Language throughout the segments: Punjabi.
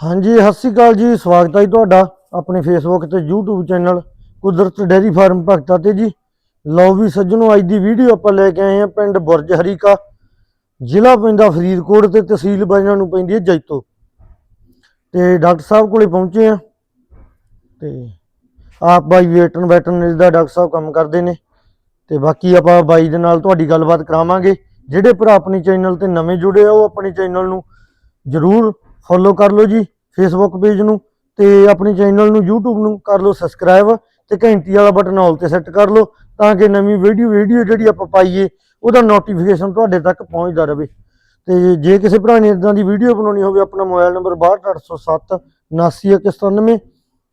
ਹਾਂਜੀ, ਸਤਿ ਸ਼੍ਰੀ ਅਕਾਲ ਜੀ, ਸਵਾਗਤ ਹੈ ਜੀ ਤੁਹਾਡਾ ਆਪਣੇ ਫੇਸਬੁੱਕ ਤੇ YouTube channel Kudrat dairy farm Bhagta ਤੇ ਜੀ। ਲਓ ਵੀ ਸੱਜਣੋ, ਅੱਜ ਦੀ ਵੀਡੀਓ ਆਪਾਂ ਲੈ ਕੇ ਆਏ ਹਾਂ ਪਿੰਡ ਬੁਰਜ ਹਰੀਕਾ, ਜ਼ਿਲ੍ਹਾ ਪੈਂਦਾ ਫਰੀਦਕੋਟ ਤੇ ਤਹਿਸੀਲ ਬਾਜਣਾ ਨੂੰ ਪੈਂਦੀ ਹੈ ਜੈਤੋ। ਤੇ ਡਾਕਟਰ ਸਾਹਿਬ ਕੋਲੇ ਪਹੁੰਚੇ ਆ ਤੇ ਆਪ ਬਾਈ ਵੇਟਨ ਵੈਟਰਨਰੀ ਦਾ ਡਾਕਟਰ ਸਾਹਿਬ ਕੰਮ ਕਰਦੇ ਨੇ। ਤੇ ਬਾਕੀ ਆਪਾਂ ਬਾਈ ਦੇ ਨਾਲ ਤੁਹਾਡੀ ਗੱਲਬਾਤ ਕਰਾਵਾਂਗੇ। ਜਿਹੜੇ ਭਰਾ ਆਪਣੇ ਚੈਨਲ ਤੇ ਨਵੇਂ ਜੁੜੇ ਆ, ਉਹ ਆਪਣੇ ਚੈਨਲ ਨੂੰ ਜਰੂਰ ਫੋਲੋ ਕਰ ਲਓ ਜੀ ਫੇਸਬੁੱਕ ਪੇਜ ਨੂੰ ਤੇ ਆਪਣੇ ਚੈਨਲ ਨੂੰ YouTube ਨੂੰ ਕਰ ਲਓ ਸਬਸਕ੍ਰਾਈਬ ਤੇ ਘੰਟੀ ਵਾਲਾ ਬਟਨ ਆਲ ਤੇ ਸੈੱਟ ਕਰ ਲਓ ਤਾਂ ਕਿ ਨਵੀਂ ਵੀਡੀਓ ਵੀਡੀਓ ਜਿਹੜੀ ਆਪਾਂ ਪਾਈਏ, ਉਹਦਾ ਨੋਟੀਫਿਕੇਸ਼ਨ ਤੁਹਾਡੇ ਤੱਕ ਪਹੁੰਚਦਾ ਰਹੇ। ਤੇ ਜੇ ਕਿਸੇ ਭਰਾ ਨੇ ਇਦਾਂ ਦੀ ਵੀਡੀਓ ਬਣਾਉਣੀ ਹੋਵੇ, ਆਪਣਾ ਮੋਬਾਈਲ ਨੰਬਰ 62807 79197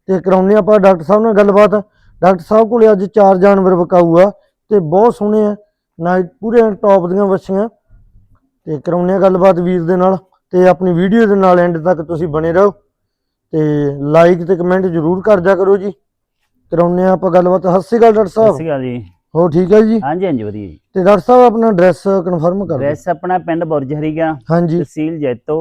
ਤੇ ਕਰਾਉਂਦੇ ਆਪਾਂ ਡਾਕਟਰ ਸਾਹਿਬ ਨਾਲ ਗੱਲਬਾਤ। ਡਾਕਟਰ ਸਾਹਿਬ ਕੋਲੇ ਅੱਜ ਚਾਰ ਜਾਨਵਰ ਵਿਕਾਊ ਆ ਤੇ ਬਹੁਤ ਸੋਹਣੇ ਆ, ਨਾਈਟ ਪੂਰੇ ਟੌਪ ਦੀਆਂ ਵੱਛੀਆਂ। ਤੇ ਕਰਾਉਂਦੇ ਆ ਗੱਲਬਾਤ ਵੀਰ ਦੇ ਨਾਲ। ਤੇ ਆਪਣੀ ਵੀਡੀਓ ਦੇ ਨਾਲ ਐਂਡ ਤੱਕ ਤੁਸੀਂ ਬਣੇ ਰਹੋ ਤੇ ਲਾਈਕ ਤੇ ਕਮੈਂਟ ਜ਼ਰੂਰ ਕਰ ਦਿਆ ਕਰੋ ਜੀ। ਕਰਾਉਂਦੇ ਆ ਆਪਾਂ ਗੱਲਬਾਤ। ਸਤਿ ਸ਼੍ਰੀ ਅਕਾਲ ਡਾਕਟਰ ਸਤਿ ਸਾਹਿਬ ਸ਼੍ਰੀ ਅਕਾਲ ਜੀ। ਹੋ ਠੀਕ ਹੈ ਜੀ? ਹਾਂਜੀ ਹਾਂਜੀ ਵਧੀਆ ਜੀ। ਤੇ ਡਾਕਟਰ ਸਾਹਿਬ ਆਪਣਾ ਐਡਰੈਸ ਕਨਫਰਮ ਕਰ ਦਿਓ। ਐਡਰੈਸ ਆਪਣਾ ਪਿੰਡ ਬੁਰਜ ਹਰੀਗਾ ਹਾਂਜੀ। ਤਹਿਸੀਲ ਜੈਤੋ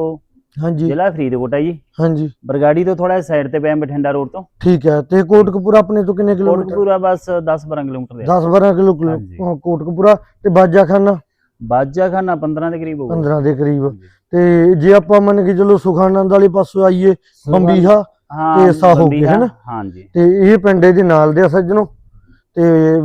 ਹਾਂਜੀ। ਜ਼ਿਲ੍ਹਾ ਫਰੀਦਕੋਟ ਹੈ ਜੀ। ਹਾਂਜੀ। ਬਰਗਾੜੀ ਤੋਂ ਥੋੜਾ ਸਾਈਡ ਤੇ ਪਿਆ ਬਠਿੰਡਾ ਰੋਡ ਤੋਂ। ਠੀਕ ਹੈ ਤੇ ਕੋਟਕਪੂਰਾ ਆਪਣੇ ਤੋਂ ਕਿੰਨੇ ਕਿਲੋਮੀਟਰ? ਕੋਟਕਪੂਰਾ ਬਸ 10-12 ਕਿਲੋਮੀਟਰ ਦੇ 10 12 ਕਿਲੋ। ਕੋਟਕਪੂਰਾ ਤੇ ਬਾਜਾਖਾਨਾ? ਬਾਜਾ ਖਾਨਾ 15 ਦੇ ਕਰੀਬ ਹੋਊਗਾ। 15 ਦੇ ਕਰੀਬ। ਤੇ ਜੇ ਆਪਾਂ ਮੰਨ ਕੇ ਚਲੋ ਸੁਖਾਨੰਦ ਵਾਲੇ ਪਾਸੋਂ ਆਈਏ ਬੰਬੀਹਾ ਤੇ ਸਾਹੋ ਕੇ, ਹੈਨਾ? ਹਾਂਜੀ। ਤੇ ਇਹ ਪਿੰਡ ਦੇ ਨਾਲ ਦੇ ਸੱਜਣੋ। ਤੇ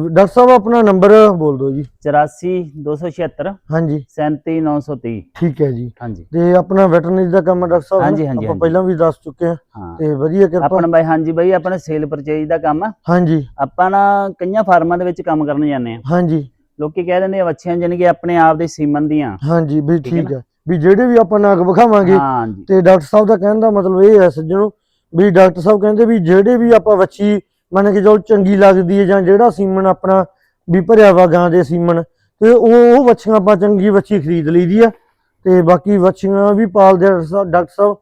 ਡਾਕਟਰ ਸਾਹਿਬ ਆਪਣਾ ਨੰਬਰ ਬੋਲ ਦਿਓ ਜੀ। 84 276 ਹਾਂਜੀ। 37930 ਠੀਕ ਹੈ ਜੀ। ਹਾਂਜੀ। ਤੇ ਆਪਣਾ ਵੈਟਰਨਰੀ ਦਾ ਕੰਮ ਡਾਕਟਰ ਸਾਹਿਬ ਹਾਂਜੀ? ਹਾਂਜੀ, ਆਪਾਂ। ਪਹਿਲਾਂ ਵੀ ਦੱਸ ਚੁੱਕੇ ਹਾਂ। ਤੇ ਵਧੀਆ ਕਿਰਪਾ। ਆਪਣਾ ਬਾਈ ਹਾਂਜੀ ਬਾਈ ਆਪਣਾ ਸੇਲ ਪਰਚੇਜ ਦਾ ਕੰਮ ਹਾਂਜੀ। ਆਪਾਂ ਨਾ ਕਈਆਂ ਫਾਰਮਾਂ ਦੇ ਵਿੱਚ ਕੰਮ ਕਰਨ ਜਾਂਦੇ ਆ ਹਾਂਜੀ। ਲੋਕੀ ਕਹਿ ਦਿੰਦੇ ਆ ਵੱਛੀਆਂ ਜਾਣੀ ਕਿ ਆਪਣੇ ਆਪ ਦੇ ਸੀਮਨ ਦੀਆਂ। ਹਾਂਜੀ ਵੀ ਠੀਕ ਹੈ। ਵੀ ਜਿਹੜੇ ਵੀ ਆਪਾਂ ਨਾਗ ਵਿਖਾਵਾਂਗੇ ਹਾਂਜੀ। ਤੇ ਡਾਕਟਰ ਸਾਹਿਬ ਦਾ ਕਹਿਣ ਦਾ ਮਤਲਬ ਇਹ ਹੈ ਸੱਜਣੋ ਵੀ ਡਾਕਟਰ ਸਾਹਿਬ ਕਹਿੰਦੇ ਵੀ ਜਿਹੜੇ ਵੀ ਆਪਾਂ ਵੱਛੀ ਮੰਨ ਕੇ ਚਲੋ ਚੰਗੀ ਲੱਗਦੀ ਹੈ ਜਾਂ ਜਿਹੜਾ ਸੀਮਨ ਆਪਣਾ ਵੀ ਭਰਿਆ ਵਾ ਗਾਂ ਦੇ ਸੀਮਨ ਤੇ ਉਹ ਉਹ ਵੱਛੀਆਂ ਆਪਾਂ ਚੰਗੀ ਵੱਛੀ ਖਰੀਦ ਲਈਦੀ ਆ। ਤੇ ਬਾਕੀ ਵੱਛੀਆਂ ਵੀ ਪਾਲਦੇ ਡਾਕਟਰ ਸਾਹਿਬ-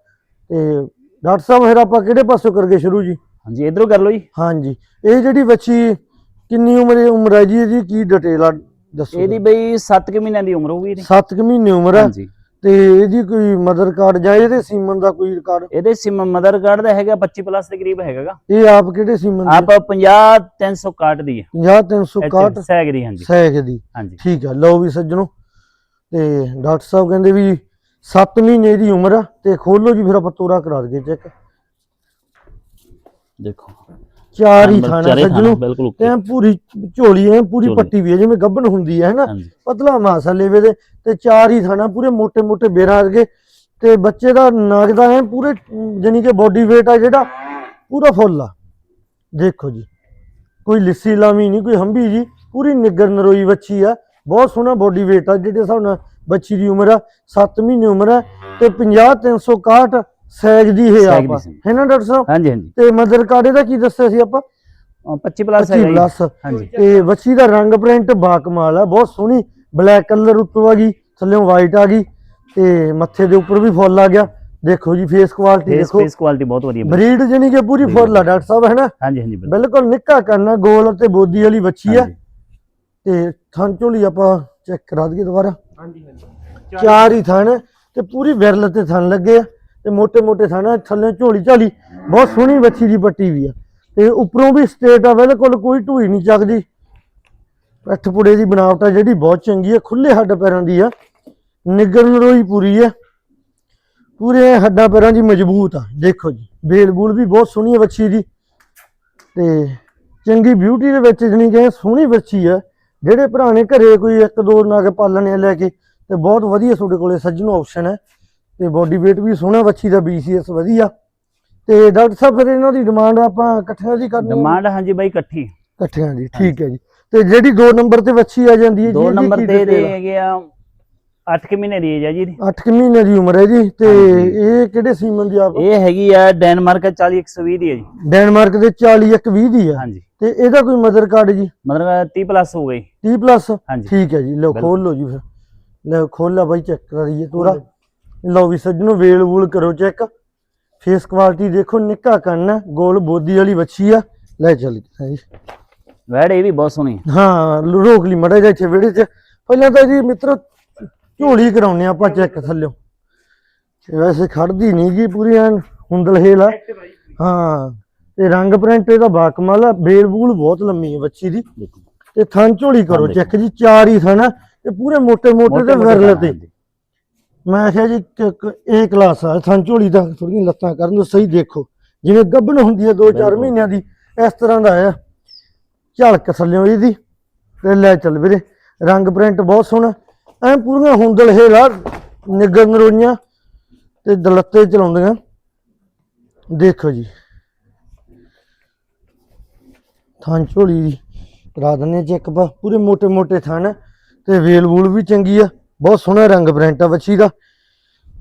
ਤੇ ਡਾਕਟਰ ਸਾਹਿਬ ਫਿਰ ਆਪਾਂ ਕਿਹੜੇ ਪਾਸੋਂ ਕਰਗੇ ਸ਼ੁਰੂ ਜੀ? ਹਾਂਜੀ ਇਧਰੋਂ ਕਰ ਲਓ ਜੀ। ਹਾਂਜੀ ਇਹ ਜਿਹੜੀ ਵੱਛੀ ਕਿੰਨੀ ਉਮਰ ਉਮਰ ਹੈ ਜੀ ਇਹਦੀ? ਕੀ ਡਿਟੇਲ ਆ ਦੱਸੋ ਇਹਦੀ ਬਈ 7 ਕੁ ਮਹੀਨਿਆਂ ਦੀ ਉਮਰ ਹੋਊਗੀ ਇਹਦੀ। 7 ਕੁ ਮਹੀਨੇ ਉਮਰ ਹੈ। ਹਾਂਜੀ। ਤੇ ਇਹਦੀ ਕੋਈ ਮਦਰ ਕਾਰਡ ਜਾਂ ਇਹਦੇ ਸੀਮਨ ਦਾ ਕੋਈ ਰਿਕਾਰਡ ਇਹਦੇ ਸਿਮ ਮਦਰ ਕਾਰਡ ਦਾ ਹੈਗਾ 25 ਪਲੱਸ ਦੇ ਕਰੀਬ ਹੈਗਾਗਾ। ਇਹ ਆਪ ਕਿਹੜੇ ਸੀਮਨ ਆਪ 50 361 ਦੀ ਹੈ। 50361 ਸੈਗ ਦੀ ਹਾਂਜੀ। ਸੈਕ ਦੀ। ਹਾਂਜੀ। ਠੀਕ ਆ ਲਓ ਵੀ ਸੱਜਣੋ ਤੇ ਡਾਕਟਰ ਸਾਹਿਬ ਕਹਿੰਦੇ ਵੀ 7 ਮਹੀਨੇ ਦੀ ਉਮਰ ਆ ਤੇ ਖੋਲੋ ਜੀ ਫਿਰ ਆਪਾਂ ਤੋਰਾ ਕਰਾ ਦਈਏ ਚੈੱਕ। ਦੇਖੋ। ਚਾਰ ਹੀ ਥਾਣਾ ਸੱਜਣੋ। ਤੇ ਪੂਰੀ ਝੋਲੀ ਐ ਪੂਰੀ ਪੱਟੀ ਵੀ ਹੈ ਜਿਵੇਂ ਗੱਭਣ ਹੁੰਦੀ ਹੈ ਹਨਾ? ਪਤਲਾ ਮਾਸਾ ਲੇਵੇ ਦੇ ਤੇ ਚਾਰ ਹੀ ਥਾਣਾ ਪੂਰੇ ਮੋٹے ਮੋٹے ਬੇਰਾਂ ਵਰਗੇ। ਤੇ ਬੱਚੇ ਦਾ ਨਾਗ ਦਾ ਹੈ ਪੂਰੇ ਜਾਨੀ ਕਿ ਬੋਡੀ weight ਆ ਜਿਹੜਾ ਪੂਰਾ ਫੁੱਲ ਆ। ਦੇਖੋ ਜੀ ਕੋਈ ਲਿੱਸੀ ਲਾਵੀ ਨਹੀਂ ਕੋਈ ਹੰਬੀ ਜੀ ਪੂਰੀ ਨਿਗਰ ਨਰੋਈ ਬੱਚੀ ਆ। ਬਹੁਤ ਸੋਹਣਾ ਬੋਡੀ weight ਆ ਜਿਹੜੇ ਹਿਸਾਬ ਨਾਲ ਬੱਚੀ ਦੀ ਉਮਰ ਆ 7 ਮਹੀਨੇ ਉਮਰ ਆ ਤੇ 50 361 ਸੈਜ ਦੀ ਹੈ ਸੈਗ ਆਪ ਸੀ। ਹੈ ਨਾ ਡਾਕਟਰ ਸਾਹਿਬ? ਹਾਂਜੀ ਹਾਂਜੀ। ਤੇ ਮਦਰ ਕਾਰਡ ਦਾ ਕੀ ਦੱਸਿਆ ਸੀ ਆਪਾਂ? ਅਹ 25 ਪਲੱਸ 25 ਹੈਗਾ ਜੀ। ਪਲੱਸ। ਹਾਂਜੀ। ਤੇ ਬੱਚੀ ਦਾ ਰੰਗ ਪ੍ਰਿੰਟ ਬਾਕਮਾਲ ਆ ਬਹੁਤ ਸੋਹਣੀ ਬਲੈਕ ਕਲਰ ਉੱਤੋਂ ਆ ਗਈ ਥੱਲੇੋਂ ਵਾਈਟ ਆ ਗਈ ਤੇ ਮੱਥੇ ਦੇ ਉੱਪਰ ਵੀ ਫੁੱਲ ਆ ਗਿਆ। ਦੇਖੋ ਜੀ ਫੇਸ ਕੁਆਲਿਟੀ ਫੇਸ ਦੇਖੋ। ਫੇਸ ਕੁਆਲਿਟੀ ਬਹੁਤ ਵਧੀਆ। ਬਰੀਡ ਜਣੀ ਕਿ ਪੂਰੀ ਫੁੱਲ ਆ ਡਾਕਟਰ ਸਾਹਿਬ ਹੈ ਨਾ? ਹਾਂਜੀ ਹਾਂਜੀ ਬਿਲਕੁਲ। ਬਿਲਕੁਲ ਨਿੱਕਾ ਕਰਨਾ ਗੋਲ ਤੇ ਬੋਦੀ ਵਾਲੀ ਬੱਚੀ ਆ। ਹਾਂਜੀ। ਤੇ ਥਣ ਝੋਲੀ ਆਪਾਂ ਚੈੱਕ ਕਰਾ ਦਈਏ ਦੁਬਾਰਾ। ਚਾਰ ਹੀ ਥਣ ਤੇ ਪੂਰੀ ਵਿਰਲ ਤੇ ਥਣ ਲੱਗੇ ਆ। ਤੇ ਮੋਟੇ ਮੋٹے ਥਾਣਾ, ਥੱਲੇ ਝੋਲੀ ਝਾਲੀ, ਬਹੁਤ ਸੋਹਣੀ ਵੱਛੀ ਦੀ ਪੱਟੀ ਵੀ ਆ। ਤੇ ਉੱਪਰੋਂ ਵੀ ਸਟੇਟ ਆ, ਬਿਲਕੁਲ ਕੋਈ ਢੂਈ ਨਹੀਂ ਚੱਕਦੀ। ਪੱਠਪੁੜੇ ਦੀ ਬਣਾਵਟ ਆ, ਜਿਹੜੀ ਬਹੁਤ ਚੰਗੀ ਆ ਖੁੱਲੇ ਹੱਡ ਪੈਰਾਂ ਦੀ ਆ। ਨਿਗਰ ਨਰੋਈ ਪੂਰੀ ਆ। ਪੂਰੇ ਹੱਡਾਂ ਪੈਰਾਂ ਦੀ ਮਜ਼ਬੂਤ ਆ, ਦੇਖੋ ਜੀ। ਬੇਲ ਬੂਲ ਵੀ ਬਹੁਤ ਸੋਹਣੀ ਆ ਵੱਛੀ ਦੀ। ਤੇ ਚੰਗੀ ਬਿਊਟੀ ਦੇ ਵਿੱਚ ਜਣੀ ਕਿ ਸੋਹਣੀ ਵੱਛੀ ਆ। ਜਿਹੜੇ ਭਰਾ ਘਰੇ ਕੋਈ ਇੱਕ ਦੋ ਨਗ ਪਾਲਣੇ ਲੈ ਕੇ, ਤੇ ਬਹੁਤ ਵਧੀਆ ਤੁਹਾਡੇ ਕੋਲੇ ਸੱਜਣੋ ਆਪਸ਼ਨ ਹੈ ਤੇ ਬੋਡੀ weight ਵੀ ਸੋਹਣਾ ਬੱਚੀ ਦਾ BCS ਵਧੀਆ। ਤੇ ਡਾਕਟਰ ਸਾਹਿਬ ਫਿਰ ਇਹਨਾਂ ਦੀ ਡਿਮਾਂਡ ਆਪਾਂ ਇਕੱਠਿਆਂ ਦੀ ਕਰਨੀ ਹੈ? ਡਿਮਾਂਡ ਹਾਂਜੀ ਬਾਈ ਇਕੱਠੀ। ਇਕੱਠਿਆਂ ਦੀ ਠੀਕ ਹੈ ਜੀ। ਤੇ ਜਿਹੜੀ 2 ਨੰਬਰ ਤੇ ਬੱਚੀ ਆ ਜਾਂਦੀ ਹੈ ਜੀ ਦੋ ਇਹਦੀ ਨੰਬਰ ਕੀ ਤੇ ਦੇ? ਹੈਗੇ ਆ 8 ਮਹੀਨੇ ਦੀ ਏਜ ਹੈ ਜੀ ਇਹਦੀ। ਅੱਠ ਕੁ ਮਹੀਨੇ ਦੀ ਉਮਰ ਹੈ ਜੀ ਤੇ। ਇਹ ਕਿਹੜੇ ਸੀਮਨ ਦੀ ਆਪ ਇਹ ਹੈਗੀ ਆ ਡੈਨਮਾਰਕ 40 120 ਦੀ ਹੈ ਜੀ। ਡੈਨਮਾਰਕ ਦੇ 40 ਇੱਕ 20 ਦੀ ਆ? ਹਾਂਜੀ। ਤੇ ਇਹਦਾ ਕੋਈ ਮਦਰ ਕਾਰਡ ਜੀ? ਮਤਲਬ 30 ਪਲੱਸ ਹੋ ਗਈ। 30 ਪਲੱਸ ਠੀਕ ਹੈ ਜੀ ਲਓ। ਖੋਲ ਲਓ ਜੀ ਫਿਰ। ਲਓ ਖੋਲ ਲਾ ਬਾਈ ਚੈੱਕ ਕਰੀਏ ਤੋਰਾ ਲਓ ਵੀ ਸੱਜਣੋ ਵੇਲ ਵੂਲ ਕਰੋ ਚੈੱਕ ਫੇਸ ਕੁਆਲਿਟੀ ਦੇਖੋ ਨਿੱਕਾ ਕੰਨ ਗੋਲ ਬੋਦੀ ਵਾਲੀ ਬੱਚੀ ਆ। ਲੈ ਚੱਲ ਜੀ ਵੈੜ ਵੀ ਬਹੁਤ ਸੋਹਣੀ ਹਾਂ ਰੋਕ ਲਈ ਮੜਾ ਜਾ ਇੱਥੇ ਵਿੜੇ 'ਚ। ਪਹਿਲਾਂ ਤਾਂ ਜੀ ਮਿੱਤਰੋ ਝੋਲੀ ਕਰਾਉਨੇ ਆਪਾਂ ਚੈੱਕ ਥੱਲਿਓ। ਵੈਸੇ ਖੜਦੀ ਨਹੀਂ ਜੀ ਪੂਰੀ ਐਨ ਹੁੰਦਲ ਹੇਲ ਆ। ਹਾਂ ਤੇ ਰੰਗ ਪ੍ਰਿੰਟ ਇਹਦਾ ਬਾਕਮਾਲ ਆ। ਬੇਲਬੂਲ ਬਹੁਤ ਲੰਮੀ ਹੈ ਬੱਚੀ ਦੀ। ਤੇ ਥਾਂ ਝੋਲੀ ਕਰੋ ਚੈੱਕ ਜੀ ਚਾਰ ਹੀ ਥਣ ਤੇ ਪੂਰੇ ਮੋਟੇ ਮੋਟੇ ਤੇ ਵਿਰਲੇ ਤੇ। ਮੈਂ ਕਿਹਾ ਜੀ ਕ- ਕ- ਇਹ ਕਲਾਸ ਆ ਥਾਂ ਦਾ ਥੋੜੀਆਂ ਲੱਤਾਂ ਕਰਨ ਨੂੰ ਸਹੀ ਦੇਖੋ। ਜਿਵੇਂ ਗੱਭਣ ਹੁੰਦੀ ਹੈ 2-4 ਮਹੀਨਿਆਂ ਦੀ ਇਸ ਤਰ੍ਹਾਂ ਦਾ ਆ। ਝਲਕ ਥੱਲਿਓ ਇਹਦੀ ਤੇ ਲੈ ਚੱਲ ਵੀਰੇ। ਰੰਗ ਪ੍ਰਿੰਟ ਬਹੁਤ ਸੋਹਣਾ। ਐ ਪੂਰੀਆਂ ਹੁੰਦਲ ਹੇਲਾ ਨਿੱਗਰ ਨਰੋਈਆਂ ਤੇ ਦਲੱਤੇ ਚਲਾਉਂਦੀਆਂ। ਦੇਖੋ ਜੀ। ਥਾਂ ਦੀ ਕਰਾ ਦਿੰਦੇ ਹਾਂ ਚੈੱਕ ਪਾ ਪੂਰੇ ਮੋٹے ਮੋٹے ਥਣ ਆ, ਤੇ ਵੇਲ ਵੂਲ ਵੀ ਚੰਗੀ ਆ। ਬਹੁਤ ਸੋਹਣਾ ਰੰਗ ਪ੍ਰਿੰਟ ਆ ਬੱਚੀ ਦਾ।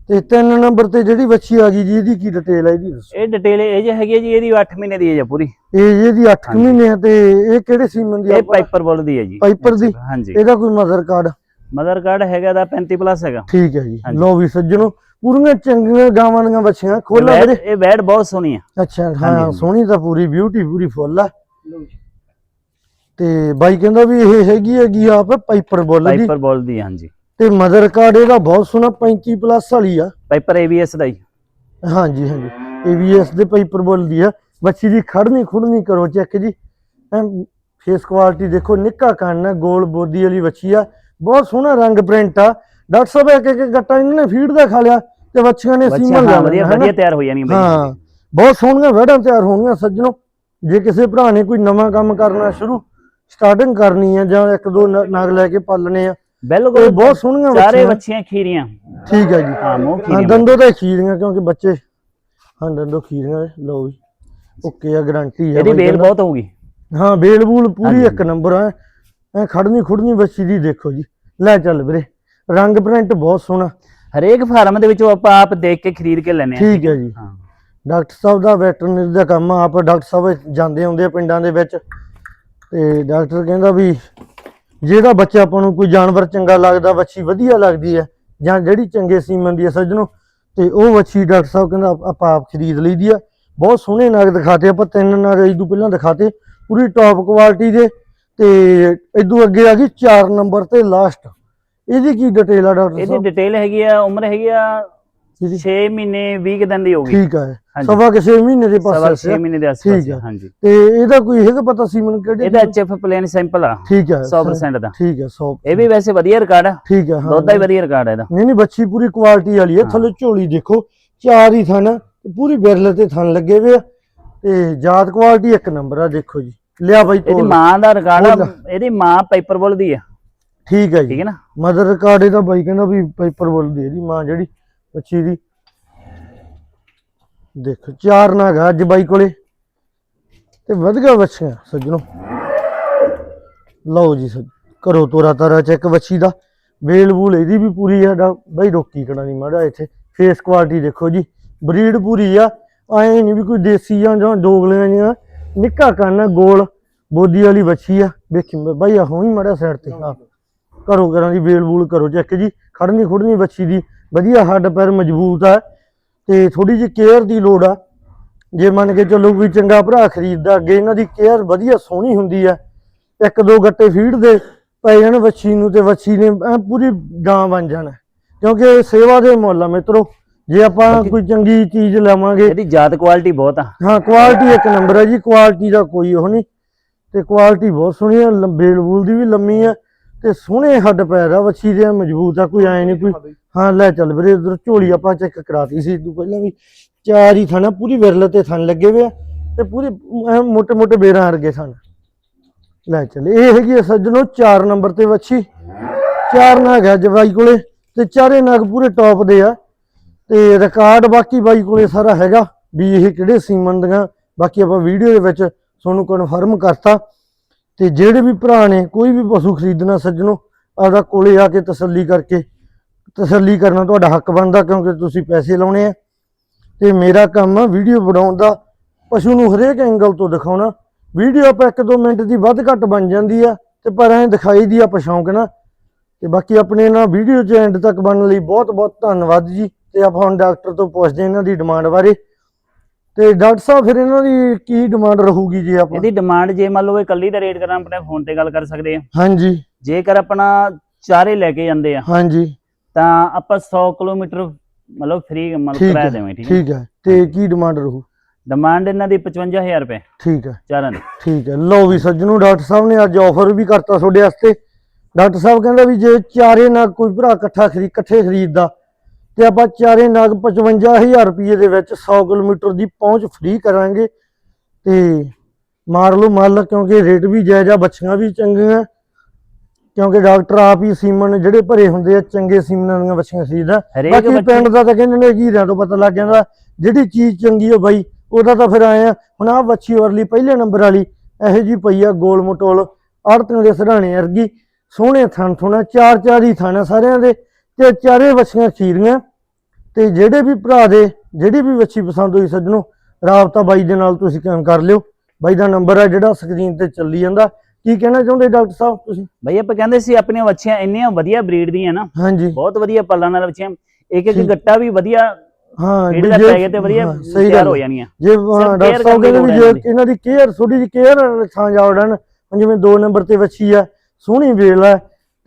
ਤੇ ਤਿੰਨ ਨੰਬਰ ਤੇ ਜਿਹੜੀ ਬੱਚੀ ਆ ਗਈ ਜੀ ਇਹਦੀ ਕੀ ਡਿਟੇਲ ਆ ਇਹਦੀ ਦੱਸੋ। ਇਹ ਡਿਟੇਲ ਇਹ ਜੇ ਹੈਗੀ ਜੀ ਇਹਦੀ 8 ਮਹੀਨੇ ਦੀ ਹੈ ਪੂਰੀ। ਇਹ ਇਹਦੀ 8 ਹਾਂਜੀ। ਮਹੀਨੇ ਆ ਤੇ ਇਹ ਕਿਹੜੇ ਸੀਮਨ ਦੀ ਇਹ ਆ ਪਾਈਪਰ ਬੋਲ ਦੀ ਹੈ ਜੀ। ਪਾਈਪਰ ਦੀ? ਹਾਂਜੀ। ਇਹਦਾ ਕੋਈ ਮਦਰ ਕਾਰਡ ਮਦਰ ਕਾਰਡ ਹੈਗਾ ਦਾ 35 ਪਲੱਸ ਹੈਗਾ। ਠੀਕ ਹੈ ਜੀ। ਲੋ ਵੀ ਸੱਜਣੋ ਪੂਰੀਆਂ ਚੰਗੀਆਂ ਗਾਵਾਂ ਦੀਆਂ ਬੱਚੀਆਂ ਖੋਲਾ ਇਹ ਵੀਰੇ। ਇਹ ਬੈਡ ਬਹੁਤ ਸੋਹਣੀ ਹੈ ਅੱਛਾ ਹਾਂ। ਸੋਹਣੀ ਤਾਂ ਪੂਰੀ ਬਿਊਟੀ ਪੂਰੀ ਫੁੱਲ ਆ। ਤੇ ਬਾਈ ਕਹਿੰਦਾ ਵੀ ਇਹ ਹੈਗੀ ਹੈਗੀ ਆਪ ਪਾਈਪਰ ਬੁੱਲ ਦੀ। ਪਾਈਪਰ ਬੋਲ ਦੀ ਹਾਂਜੀ। ਤੇ ਮਦਰ ਕਾਰਡ ਇਹਦਾ ਬਹੁਤ ਸੋਹਣਾ 35 ਪਲੱਸ ਵਾਲੀ ਆ। ਪਾਈਪਰ ਏਬੀਐਸ ਦਾ ਹੀ। ਹਾਂਜੀ ਹਾਂਜੀ। ABS ਦੇ ਪਾਈਪਰ ਬੁੱਲ ਦੀ ਆ। ਬੱਚੀ ਦੀ ਖੜਨੀ ਖੁੜਨੀ ਕਰੋ ਚੈੱਕ ਜੀ। ਫੇਸ ਕੁਆਲਿਟੀ ਦੇਖੋ ਨਿੱਕਾ ਕੰਨ ਆ ਗੋਲ ਬੋਦੀ ਵਾਲੀ ਬੱਚੀ ਆ। ਬਹੁਤ ਸੋਹਣਾ ਰੰਗ ਪ੍ਰਿੰਟ ਆ। ਡਾਕਟਰ ਸਾਹਿਬ ਇੱਕ ਇੱਕ ਗੱਟਾ ਇਹਨਾਂ ਨੇ ਫੀਡ ਦਾ ਖਾ ਲਿਆ ਤੇ ਬੱਚੀਆਂ ਨੇ ਸੀਮਨ ਲਾ ਵਧੀਆ ਵਧੀਆ ਤਿਆਰ ਹੋ ਜਾਣੀਆਂ ਬਾਈ ਹਾਂ ਬਹੁਤ ਸੋਹਣੀਆਂ ਵੜਾਂ ਤਿਆਰ ਹੋਣਗੀਆਂ ਸੱਜਣੋ। ਜੇ ਕਿਸੇ ਭਰਾ ਨੇ ਕੋਈ ਨਵਾਂ ਕੰਮ ਕਰਨਾ ਸ਼ੁਰੂ ਸਟਾਰਟਿੰਗ ਕਰਨੀ ਆ ਜਾਂ ਇੱਕ ਦੋ ਨਗ ਲੈ ਕੇ ਪਾਲਣੇ ਆ ਬਿਲਕੁਲ ਬਹੁਤ ਸੋਹਣੀਆਂ ਚਾਰੇ ਬੱਚੀਆਂ। ਖੀਰੀਆਂ। ਠੀਕ ਹੈ ਜੀ। ਹਾਂ ਮੂੰਹ ਹਾਂ ਖੀਰੀਆਂ ਦੰਦੋਂ ਤਾਂ ਖੀਰੀਆਂ ਕਿਉਂਕਿ ਬੱਚੇ ਹਾਂ ਦੰਦੋਂ ਖੀਰੀਆਂ ਲਓ ਵੀ ਓਕੇ ਆ ਗਾਰੰਟੀ ਆ ਇਹਦੀ ਬੇਲ। ਬਹੁਤ ਹੋਊਗੀ। ਹਾਂ ਬੇਲ ਬੂਲ ਪੂਰੀ। ਇੱਕ ਨੰਬਰ ਆ। ਐ ਖੜਨੀ ਖੁੜਨੀ ਬੱਚੀ ਦੀ ਦੇਖੋ ਜੀ। ਲੈ ਚੱਲ ਵੀਰੇ। ਰੰਗ ਪ੍ਰਿੰਟ ਬਹੁਤ ਸੋਹਣਾ। ਹਰੇਕ ਫਾਰਮ ਦੇ ਵਿੱਚੋਂ ਆਪਾਂ ਆਪ ਦੇਖ ਕੇ ਖਰੀਦ ਕੇ ਆ ਠੀਕ ਹੈ ਜੀ। ਹਾਂ। ਡਾਕਟਰ ਸਾਹਿਬ ਦਾ ਵੈਟਰਨਰੀ ਦਾ ਕੰਮ ਆ। ਆਪ ਡਾਕਟਰ ਸਾਹਿਬ ਜਾਂਦੇ ਆਉਂਦੇ ਆ ਪਿੰਡਾਂ ਦੇ ਵਿੱਚ। ਤੇ ਡਾਕਟਰ ਕਹਿੰਦਾ ਵੀ ਜਿਹੜਾ ਬੱਚਾ ਆਪਾਂ ਨੂੰ ਕੋਈ ਜਾਨਵਰ ਚੰਗਾ ਲੱਗਦਾ ਬੱਚੀ ਵਧੀਆ ਲੱਗਦੀ ਹੈ ਜਾਂ ਜਿਹੜੀ ਚੰਗੇ ਸੀਮਨ ਦੀ ਹੈ ਸੱਜਣੋ ਤੇ ਉਹ ਬੱਚੀ ਡਾਕਟਰ ਸਾਹਿਬ ਕਹਿੰਦਾ ਆਪ- ਆਪਾਂ ਖਰੀਦ ਲਈਦੀ ਆ। ਬਹੁਤ ਸੋਹਣੇ ਨਗ ਦਿਖਾਤੇ ਆਪਾਂ ਤਿੰਨ ਨਗ ਇਸ ਤੋਂ ਪਹਿਲਾਂ ਦਿਖਾਤੇ ਪੂਰੀ ਟੌਪ ਕੁਆਲਿਟੀ ਦੇ ਤੇ ਇਦੋਂ ਅੱਗੇ ਆ ਗਈ 4 ਨੰਬਰ ਤੇ ਲਾਸਟ ਇਹਦੀ ਕੀ ਡਿਟੇਲ ਆ ਡਾਕਟਰ ਇਹਦੀ ਸਾਹਿਬ? ਡਿਟੇਲ ਹੈਗੀ ਆ ਉਮਰ ਹੈਗੀ ਆ ਇਹਦੀ 6 ਮਹੀਨੇ 20 ਕੁ ਦਿਨ ਦੀ ਹੋਊਗੀ ਠੀਕ ਹੈ ਸਵਾ ਕਿਸੇ ਮਹੀਨੇ ਦੇ ਸਵਾ ਪਾਸੇ 6 ਮਹੀਨੇ ਦੇ ਠੀਕ ਆਸ-ਪਾਸ। ਹਾਂਜੀ। ਤੇ ਇਹਦਾ ਕੋਈ ਹੈਗਾ ਪਤਾ ਸੀਮਨ ਕਿਹੜੇ ਇਹਦਾ ਐਚਐਫ ਪਲੇਨ ਸੈਂਪਲ ਆ। ਠੀਕ ਹੈ 100% ਦਾ। ਠੀਕ ਹੈ 100 ਇਹ ਵੀ ਵੈਸੇ ਵਧੀਆ ਰਿਕਾਰਡ ਆ। ਠੀਕ ਹੈ ਹਾਂ। ਦੁੱਧ ਦਾ ਹੀ ਵਧੀਆ ਰਿਕਾਰਡ ਆ ਇਹਦਾ। ਨਹੀਂ ਨਹੀਂ ਬੱਚੀ ਪੂਰੀ ਕੁਆਲਿਟੀ ਵਾਲੀ ਹੈ। ਥੱਲੇ ਝੋਲੀ ਦੇਖੋ ਚਾਰ ਹੀ ਥਣ ਪੂਰੀ ਬਿਰਲ ਤੇ ਥਣ ਲੱਗੇ ਵੇ ਤੇ ਜਾਤ ਕੁਆਲਿਟੀ ਇੱਕ ਨੰਬਰ ਆ ਦੇਖੋ ਜੀ। ਲਿਆ ਬਾਈ ਇਹਦੀ ਤੋਲ। ਮਾਂ ਦਾ ਰਿਕਾਰਡ ਆ ਬੋਲ। ਇਹਦੀ ਮਾਂ ਪਾਈਪਰ ਬੋਲ ਦੀ ਆ। ਠੀਕ ਹੈ ਠੀਕ ਜੀ ਹੈ ਨਾ? ਮਦਰ ਰਿਕਾਰਡ ਇਹਦਾ ਬਾਈ ਕਹਿੰਦਾ ਵੀ ਪੇਪਰ ਬੋਲਦੀ ਇਹਦੀ ਮਾਂ ਜਿਹੜੀ ਬੱਚੀ ਦੀ। ਦੇਖੋ, ਚਾਰ ਨਾਗ ਅੱਜ ਬਾਈ ਕੋਲੇ। ਤੇ ਵਧੀਆ ਬੱਚੀਆਂ ਸੱਜਣੋ। ਲਓ ਜੀ ਸੱਜ ਕਰੋ ਤੋਰਾ ਤਾਰਾ ਚੈੱਕ ਬੱਚੀ ਦਾ। ਵੇਲ ਵੂਲ ਇਹਦੀ ਵੀ ਪੂਰੀ ਆ ਡਾ- ਬਾਈ ਰੋਕੀ ਕਣਾ ਨਹੀਂ ਮਾੜਾ ਇੱਥੇ। ਫੇਸ ਕੁਆਲਿਟੀ ਦੇਖੋ ਜੀ, ਬਰੀਡ ਪੂਰੀ ਆ। ਐ ਨਹੀਂ ਵੀ ਕੋਈ ਦੇਸੀ ਜਾਂ ਜਾਂ ਡੋਗਲੀਆਂ ਜੀਆਂ ਨਿੱਕਾ ਕੰਨ ਗੋਲ, ਬੋਦੀ ਵਾਲੀ ਵੱਛੀ ਆ। ਵੇਖੀ ਬਾਈ ਆ ਹੋਈ ਮਾੜਾ ਸਾਈਡ ਤੇ। ਆ ਕਰੋ ਕਰਾਂ ਦੀ ਵੇਲ ਬੂਲ ਕਰੋ ਚੈੱਕ ਜੀ। ਖੜਨੀ ਖੁੜਨੀ ਬੱਚੀ ਦੀ। ਵਧੀਆ ਹੱਡ ਪੈਰ ਮਜ਼ਬੂਤ ਆ। ਤੇ ਥੋੜੀ ਜਿਹੀ ਕੇਅਰ ਦੀ ਲੋੜ ਆ। ਜੇ ਮੰਨ ਕੇ ਚੱਲੋ ਕੋਈ ਚੰਗਾ ਭਰਾ ਖਰੀਦਦਾ ਅੱਗੇ ਇਹਨਾਂ ਦੀ ਕੇਅਰ ਵਧੀਆ ਸੋਹਣੀ ਹੁੰਦੀ ਆ। ਇੱਕ ਦੋ ਗੱਟੇ ਫੀਡ ਦੇ ਪੈ ਜਾਣ ਵੱਛੀ ਨੂੰ ਤੇ ਵੱਛੀ ਨੇ ਪੂਰੀ ਗਾਂ ਬਣ ਜਾਣਾ। ਕਿਉਂਕਿ ਸੇਵਾ ਦੇ ਮੁੱਲ ਆ ਮਿੱਤਰੋ। ਜੇ ਆਪਾਂ ਕੋਈ ਚੰਗੀ ਚੀਜ਼ ਲਵਾਂਗੇ ਇਹਦੀ ਜਾਤ ਕੁਆਲਿਟੀ ਬਹੁਤ ਆ। ਹਾਂ ਕੁਆਲਿਟੀ ਇੱਕ ਨੰਬਰ ਹੈ ਜੀ। ਕੁਆਲਿਟੀ ਦਾ ਕੋਈ ਉਹ ਨਹੀਂ। ਤੇ ਕੁਆਲਿਟੀ ਬਹੁਤ ਸੋਹਣੀ ਆ। ਲੰਬੇਲ ਬੂਲ ਦੀ ਵੀ ਲੰਮੀ ਆ ਤੇ ਸੋਹਣੇ ਹੱਡ ਪੈਰ ਆ। ਵੱਛੀ ਦੇ ਮਜ਼ਬੂਤ ਆ ਕੋਈ ਐ ਨਹੀਂ ਕੋਈ ਹਾਂ, ਲੈ ਚੱਲ ਵੀਰੇ ਉਧਰ ਝੋਲੀ ਆਪਾਂ ਚੈੱਕ ਕਰਾਤੀ ਸੀ। ਤੂੰ ਪਹਿਲਾਂ ਵੀ ਚਾਰ ਹੀ ਥਾਣਾ ਪੂਰੀ ਵਿਰਲ ਤੇ ਥਣ ਲੱਗੇ ਹੋਏ ਆ ਤੇ ਪੂਰੀ ਮੋਟੇ ਮੋਟੇ ਬੇਰਾਂ ਅਰਗੇ ਸਨ ਲੈ ਚੱਲ, ਇਹ ਹੈਗੀ ਸੱਜਣੋ ਚਾਰ ਨੰਬਰ ਤੇ ਵੱਛੀ। ਚਾਰ ਨਾਗ ਹੈ ਜਵਾਈ ਕੋਲੇ ਤੇ ਚਾਰੇ ਨਾਗ ਪੂਰੇ ਟੌਪ ਦੇ ਆ। ਤੇ ਰਿਕਾਰਡ ਬਾਕੀ ਬਾਈ ਕੋਲੇ ਸਾਰਾ ਹੈਗਾ ਵੀ ਇਹ ਕਿਹੜੇ ਸੀਮਨ ਬਾਕੀ ਆਪਾਂ ਵੀਡੀਓ ਦੇ ਵਿੱਚ ਤੁਹਾਨੂੰ ਕਨਫਰਮ ਕਰਤਾ। ਤੇ ਜਿਹੜੇ ਵੀ ਭਰਾ ਨੇ, ਕੋਈ ਵੀ ਪਸ਼ੂ ਖਰੀਦਣਾ ਸੱਜਣੋ, ਆਪਦਾ ਕੋਲੇ ਆ ਕੇ ਤਸੱਲੀ ਕਰਕੇ ਤਸੱਲੀ ਕਰਨਾ ਤੁਹਾਡਾ ਹੱਕ ਬਣਦਾ ਕਿਉਂਕਿ ਤੁਸੀਂ ਪੈਸੇ ਲਾਉਣੇ ਆ। ਤੇ ਮੇਰਾ ਕੰਮ ਆ ਵੀਡੀਓ ਬਣਾਉਣ ਦਾ ਪਸ਼ੂ ਨੂੰ ਹਰੇਕ ਐਂਗਲ ਤੋਂ ਦਿਖਾਉਣਾ। ਵੀਡੀਓ ਆਪਾਂ 1-2 ਮਿੰਟ ਦੀ ਵੱਧ ਘੱਟ ਬਣ ਜਾਂਦੀ ਆ ਤੇ ਪਰ ਐਂ ਦਿਖਾਈ ਦੀ ਆਪਾਂ ਸ਼ੌਂਕ ਨਾ ਤੇ ਬਾਕੀ ਆਪਣੇ ਨਾਲ ਵੀਡੀਓ ਚ ਐਂਡ ਤੱਕ ਬਣਨ ਲਈ ਬਹੁਤ ਬਹੁਤ ਧੰਨਵਾਦ ਜੀ। ਤੇ ਆਪਾਂ ਹੁਣ ਡਾਕਟਰ ਤੋਂ ਪੁੱਛਦੇ ਇਹਨਾਂ ਦੀ ਡਿਮਾਂਡ ਬਾਰੇ। ਤੇ ਡਾਕਟਰ ਸਾਹਿਬ ਫਿਰ ਇਹਨਾਂ ਦੀ ਕੀ ਡਿਮਾਂਡ ਰਹੂਗੀ ਜੀ ਆਪਾਂ? ਇਹਦੀ ਡਿਮਾਂਡ ਜੇ ਮੰਨ ਲਓ ਇਹ ਕੱਲੀ ਦਾ ਰੇਟ ਕਰਾਂ ਆਪਣੇ ਫੋਨ ਤੇ ਗੱਲ ਕਰ ਸਕਦੇ ਆ ਹਾਂਜੀ। ਜੇਕਰ ਆਪਣਾ ਚਾਰੇ ਲੈ ਕੇ ਜਾਂਦੇ ਆ ਹਾਂਜੀ। ਤਾਂ ਆਪਾਂ 100 ਕਿਲੋਮੀਟਰ ਮਤਲਬ ਫ੍ਰੀ ਮਤਲਬ ਕਿਰਾਇਆ ਦੇਵਾਂਗੇ ਠੀਕ ਹੈ? ਠੀਕ ਹੈ। ਤੇ ਕੀ ਡਿਮਾਂਡ ਰਹੂ? ਡਿਮਾਂਡ ਇਹਨਾਂ ਦੀ 55000 ਰੁਪਏ। ਠੀਕ ਹੈ। ਚਾਰਾਂ ਦੀ। ਠੀਕ ਹੈ। ਲਓ ਵੀ ਸੱਜਣੋ ਡਾਕਟਰ ਸਾਹਿਬ ਨੇ ਅੱਜ ਆਫਰ ਵੀ ਕਰਤਾ ਤੁਹਾਡੇ ਵਾਸਤੇ। ਡਾਕਟਰ ਸਾਹਿਬ ਕਹਿੰਦਾ ਵੀ ਜੇ ਚਾਰੇ ਨਗ ਕੋਈ ਭਰਾ ਇਕੱਠਾ ਖਰੀਦ ਇਕੱਠੇ ਖਰੀਦਦਾ ਤੇ ਆਪਾਂ ਚਾਰੇ ਨਗ 55000 ਰੁਪਏ ਦੇ ਵਿੱਚ 100 ਕਿਲੋਮੀਟਰ ਦੀ ਪਹੁੰਚ ਫ੍ਰੀ ਕਰਾਂਗੇ। ਤੇ ਮਾਰ ਲਓ ਮੱਲ ਕਿਉਂਕਿ ਰੇਟ ਵੀ ਜਾਇਜ਼ ਆ ਬੱਚੀਆਂ ਵੀ ਚੰਗੀਆਂ। ਕਿਉਂਕਿ ਡਾਕਟਰ ਆਪ ਹੀ ਸੀਮਨ ਜਿਹੜੇ ਭਰੇ ਹੁੰਦੇ ਆ ਚੰਗੇ ਸੀਮਨਾਂ ਦੀਆਂ ਬੱਚੀਆਂ ਖਰੀਦਦਾ ਹਰੇਕ ਬਾਕੀ ਪਿੰਡ ਦਾ ਤਾਂ ਕਹਿੰਦੇ ਨੇ ਘੀਰਿਆਂ ਤੋਂ ਪਤਾ ਲੱਗ ਜਾਂਦਾ ਜਿਹੜੀ ਚੀਜ਼ ਚੰਗੀ ਹੋ ਬਾਈ ਉਹਦਾ ਤਾਂ ਫਿਰ ਆਏ ਆ ਹੁਣ ਆ ਬੱਚੀ ਵਰਲੀ ਪਹਿਲੇ ਨੰਬਰ ਵਾਲੀ ਇਹੋ ਜੀ ਪਈ ਆ ਗੋਲ ਮਟੋਲ ਆੜਤੀਆਂ ਦੇ ਸਰਾਣੇ ਵਰਗੀ ਸੋਹਣੇ ਥਣ ਥੁਣਾ ਚਾਰ ਚਾਰ ਹੀ ਥਣ ਆ ਸਾਰਿਆਂ ਦੇ ਤੇ ਚਾਰੇ ਬੱਚੀਆਂ ਖੀਰੀਆਂ ਤੇ ਜਿਹੜੇ ਵੀ ਭਰਾ ਦੇ ਜਿਹੜੀ ਵੀ ਬੱਚੀ ਪਸੰਦ ਹੋਈ ਸੱਜਣੋ ਰਾਬਤਾ ਬਾਈ ਦੇ ਨਾਲ ਤੁਸੀਂ ਕਾਇਮ ਕਰ ਲਿਓ। ਬਾਈ ਦਾ ਨੰਬਰ ਹੈ ਜਿਹੜਾ ਸਕਰੀਨ ਤੇ ਚੱਲੀ ਜਾਂਦਾ। ਕੀ ਕਹਿਣਾ ਚਾਹੁੰਦੇ ਡਾਕਟਰ ਸਾਹਿਬ ਤੁਸੀਂ ਬਈ ਆਪਾਂ ਕਹਿੰਦੇ ਸੀ ਆਪਣੀਆਂ ਬੱਚੀਆਂ ਇੰਨੀਆਂ ਵਧੀਆ ਬਰੀਡ ਦੀਆਂ ਨਾ ਹਾਂਜੀ ਬਹੁਤ ਵਧੀਆ ਪੱਲਾਂ ਨਾਲ ਬੱਚੀਆਂ ਇੱਕ ਇੱਕ। ਗੱਟਾ ਵੀ ਵਧੀਆ ਹਾਂ ਜੇ- ਤੇ ਵਧੀਆ ਤਿਆਰ। ਜਾਣੀਆਂ ਜੇ ਡਾਕਟਰ ਸਾਹਿਬ ਕਹਿੰਦੇ ਵੀ ਜੇ ਇਹਨਾਂ ਦੀ। ਕੇਅਰ ਥੋੜੀ ਜਿਹੀ ਕੇਅਰ ਥਾਂ ਜਾਵੜਨ ਹੁਣ ਜਿਵੇਂ 2 ਨੰਬਰ ਤੇ ਵੱਛੀ ਆ ਸੋਹਣੀ ਵੇਲ ਆ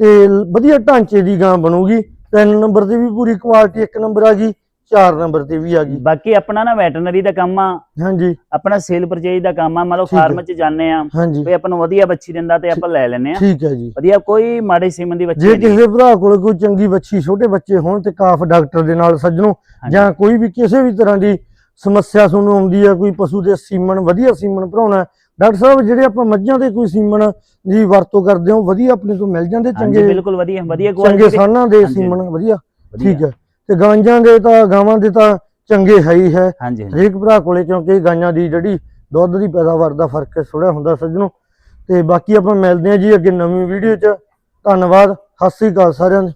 ਤੇ ਵਧੀਆ ਢਾਂਚੇ ਦੀ ਗਾਂ ਬਣੂਗੀ 3 ਨੰਬਰ ਤੇ ਵੀ ਪੂਰੀ ਕੁਆਲਿਟੀ 1 ਨੰਬਰ ਆ ਗਈ 4 ਨੰਬਰ ਤੇ ਵੀ ਆ ਗਈ। ਬਾਕੀ ਆਪਣਾ ਨਾ ਵੈਟਰਨਰੀ ਦਾ ਕੰਮ ਆ। ਹਾਂਜੀ। ਆਪਣਾ ਸੇਲ ਪਰਚੇਜ ਦਾ ਕੰਮ ਆ ਹੈ। ਫਾਰਮ 'ਚ ਜਾਂਦੇ ਆ। ਵੀ ਆਪਾਂ ਨੂੰ ਵਧੀਆ ਬੱਚੀ ਦਿੰਦਾ ਤੇ ਆਪਾਂ ਲੈ ਲੈਨੇ ਆ। ਠੀਕ ਹੈ ਜੀ। ਵਧੀਆ ਕੋਈ ਮਾੜੀ ਸੀਮਨ ਦੀ ਬੱਚੀ ਜੇ ਕਿਸੇ ਭਰਾ ਕੋਲ ਕੋਈ ਚੰਗੀ ਬੱਚੀ ਛੋਟੇ ਬੱਚੇ ਹੋਣ ਤੇ ਕਾਫ ਡਾਕਟਰ ਦੇ ਨਾਲ ਸੱਜਣੋ। ਜਾਂ ਕੋਈ ਵੀ ਕਿਸੇ ਵੀ ਤਰ੍ਹਾਂ ਦੀ ਸਮੱਸਿਆ ਤੁਹਾਨੂੰ ਆਉਂਦੀ ਹੈ ਕੋਈ ਪਸ਼ੂ ਦੇ ਸੀਮਨ ਵਧੀਆ ਸੀਮਨ ਭਰਾਉਣਾ ਡਾਕਟਰ ਸਾਹਿਬ ਜਿਹੜੇ ਆਪਾਂ ਮੱਝਾਂ ਦੇ ਕੋਈ ਸੀਮਨ ਦੀ ਵਰਤੋਂ ਕਰਦੇ ਹੋ ਵਧੀਆ ਆਪਣੇ ਤੋਂ ਮਿਲ ਜਾਂਦੇ ਚੰਗੇ ਬਿਲਕੁਲ ਵਧੀਆ ਵਧੀਆ ਚੰਗੇ ਸਾਨਾਂ ਦੇ। ਸੀਮਨ ਵਧੀਆ। ਠੀਕ ਹੈ। ਤੇ ਗਾਂਜਾਂ ਦੇ ਤਾਂ ਗਾਵਾਂ ਦੇ ਤਾਂ ਚੰਗੇ ਹੈ ਹੀ ਹੈ। ਹਾਂਜੀ ਹਾਂਜੀ। ਹਰੇਕ ਭਰਾ ਕੋਲੇ ਕਿਉਂਕਿ ਗਾਂਆਂ ਦੀ ਜਿਹੜੀ ਦੁੱਧ ਦੀ ਪੈਦਾਵਾਰ ਦਾ ਫ਼ਰਕ ਥੋੜਾ ਹੁੰਦਾ ਸੱਜਣੋ। ਤੇ ਬਾਕੀ ਆਪਾਂ ਮਿਲਦੇ ਹਾਂ ਜੀ ਅੱਗੇ ਨਵੀਂ ਵੀਡੀਓ 'ਚ। ਧੰਨਵਾਦ ਸਤਿ ਸ੍ਰੀ ਅਕਾਲ ਸਾਰਿਆਂ ਨੂੰ।